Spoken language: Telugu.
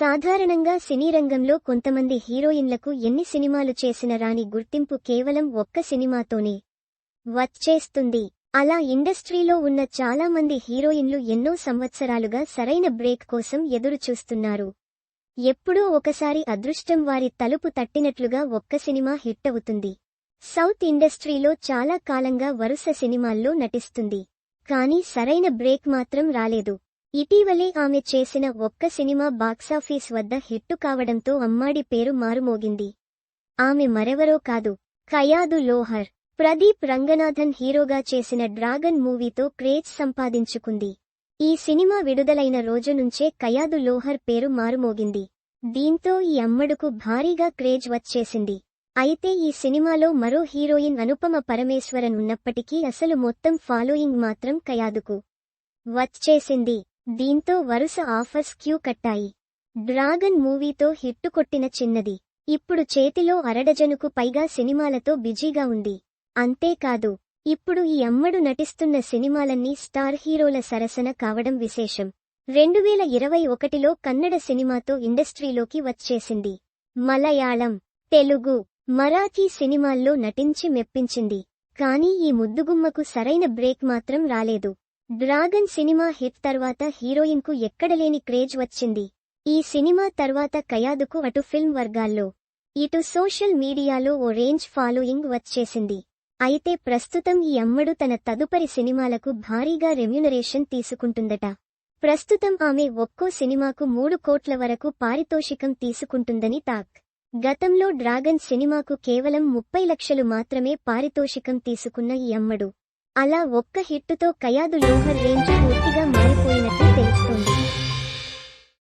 సాధారణంగా సినీ రంగంలో కొంతమంది హీరోయిన్లకు ఎన్ని సినిమాలు చేసిన రాని గుర్తింపు కేవలం ఒక్క సినిమాతోనే వచ్చేస్తుంది. అలా ఇండస్ట్రీలో ఉన్న చాలా మంది హీరోయిన్లు ఎన్నో సంవత్సరాలుగా సరైన బ్రేక్ కోసం ఎదురుచూస్తున్నారు. ఎప్పుడో ఒకసారి అదృష్టం వారి తలుపు తట్టినట్లుగా ఒక్క సినిమా హిట్ అవుతుంది. సౌత్ ఇండస్ట్రీలో చాలా కాలంగా వరుస సినిమాల్లో నటిస్తుంది. కానీ సరైన బ్రేక్ మాత్రం రాలేదు. ఇటీవలే ఆమె చేసిన ఒక్క సినిమా బాక్సాఫీస్ వద్ద హిట్టు కావడంతో అమ్మాడి పేరు మారుమోగింది. ఆమె మరెవరో కాదు. కయాదు లోహర్. ప్రదీప్ రంగనాథన్ హీరోగా చేసిన డ్రాగన్ మూవీతో క్రేజ్ సంపాదించుకుంది. ఈ సినిమా విడుదలైన రోజు నుంచే కయాదు లోహర్ పేరు మారుమోగింది. దీంతో ఈ అమ్మడుకు భారీగా క్రేజ్ వచ్చేసింది. అయితే ఈ సినిమాలో మరో హీరోయిన్ అనుపమ పరమేశ్వరన్ ఉన్నప్పటికీ అసలు మొత్తం ఫాలోయింగ్ మాత్రం కయాదుకు వచ్చేసింది. దీంతో వరుస ఆఫర్స్ క్యూ కట్టాయి. డ్రాగన్ మూవీతో హిట్టు కొట్టిన చిన్నది. ఇప్పుడు చేతిలో అరడజనుకు పైగా సినిమాలతో బిజీగా ఉంది. అంతేకాదు ఇప్పుడు ఈ అమ్మడు నటిస్తున్న సినిమాలన్నీ స్టార్ హీరోల సరసన కావడం విశేషం. రెండువేల ఇరవై ఒకటిలో కన్నడ సినిమాతో ఇండస్ట్రీలోకి వచ్చేసింది. మలయాళం తెలుగు మరాఠీ సినిమాల్లో నటించి మెప్పించింది. కానీ ఈ ముద్దుగుమ్మకు సరైన బ్రేక్ మాత్రం రాలేదు. డ్రాగన్ సినిమా హిట్ తర్వాత హీరోయిన్కు ఎక్కడలేని క్రేజ్ వచ్చింది. ఈ సినిమా తర్వాత కయాదుకు అటు ఫిల్మ్ వర్గాల్లో ఇటు సోషల్ మీడియాలో ఓ రేంజ్ ఫాలోయింగ్ వచ్చేసింది. అయితే ప్రస్తుతం ఈ అమ్మడు తన తదుపరి సినిమాలకు భారీగా రెమ్యునరేషన్ తీసుకుంటుందట. ప్రస్తుతం ఆమె ఒక్కో సినిమాకు మూడు కోట్ల వరకు పారితోషికం తీసుకుంటుందని తాక్ గతంలో డ్రాగన్ సినిమాకు కేవలం ముప్పై లక్షలు మాత్రమే పారితోషికం తీసుకున్న ఈ అమ్మడు. అలా ఒక్క హిట్టుతో కయాదు లోహర్ రేంజ్